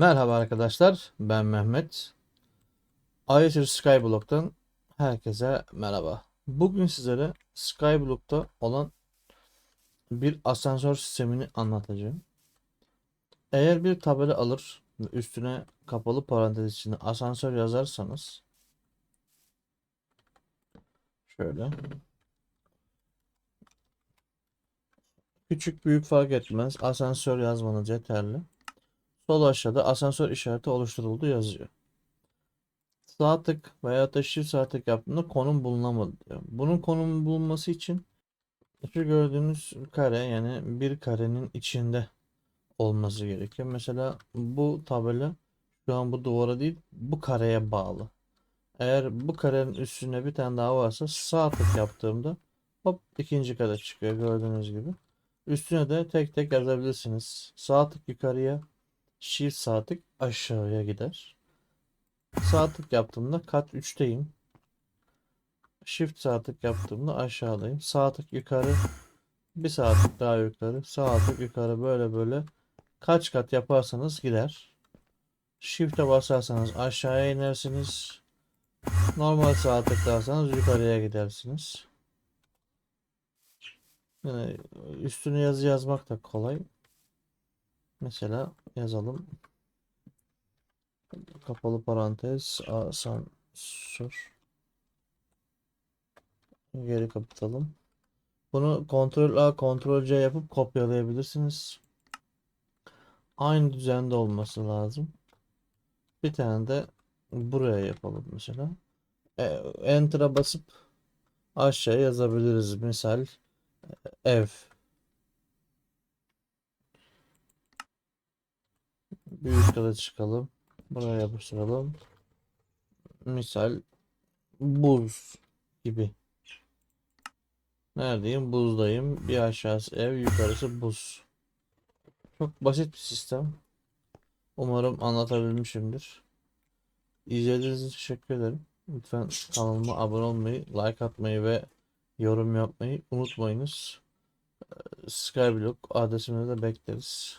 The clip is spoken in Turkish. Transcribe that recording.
Merhaba arkadaşlar, ben Mehmet. Ayşe Skyblock'tan herkese merhaba. Bugün sizlere Skyblock'ta olan bir asansör sistemini anlatacağım. Eğer bir tabela alır ve üstüne kapalı parantez içinde asansör yazarsanız şöyle küçük büyük fark etmez asansör yazmanız yeterli. Sol aşağıda asansör işareti oluşturuldu yazıyor. Sağ tık veya da çift sağ tık yaptığında konum bulunamadı diyor. Bunun konum bulunması için şu gördüğünüz kare yani bir karenin içinde olması gerekiyor. Mesela bu tabela şu an bu duvara değil bu kareye bağlı. Eğer bu karenin üstüne bir tane daha varsa sağ tık yaptığımda hop ikinci kare çıkıyor gördüğünüz gibi. Üstüne de tek tek yazabilirsiniz. Sağ tık yukarıya Shift sağ tık aşağıya gider. Sağ tık yaptığımda kat 3'teyim. Shift sağ tık yaptığımda aşağıdayım. Sağ tık yukarı. Bir sağ tık daha yukarı. Sağ tık yukarı böyle böyle. Kaç kat yaparsanız gider. Shift'e basarsanız aşağıya inersiniz. Normal sağ tıklarsanız yukarıya gidersiniz. Yani üstüne yazı yazmak da kolay. Mesela yazalım. Kapalı parantez asansör. Geri kapatalım. Bunu Ctrl A Ctrl C yapıp kopyalayabilirsiniz. Aynı düzende olması lazım. Bir tane de buraya yapalım mesela. E, Enter'a basıp aşağıya yazabiliriz. Misal ev. Büyük kala çıkalım. Buraya yapıştıralım. Misal buz gibi. Neredeyim? Buzdayım. Bir aşağısı ev, yukarısı buz. Çok basit bir sistem. Umarım anlatabilmişimdir. İzlediğiniz için teşekkür ederim. Lütfen kanalıma abone olmayı, like atmayı ve yorum yapmayı unutmayınız. Skyblock adresimizi de bekleriz.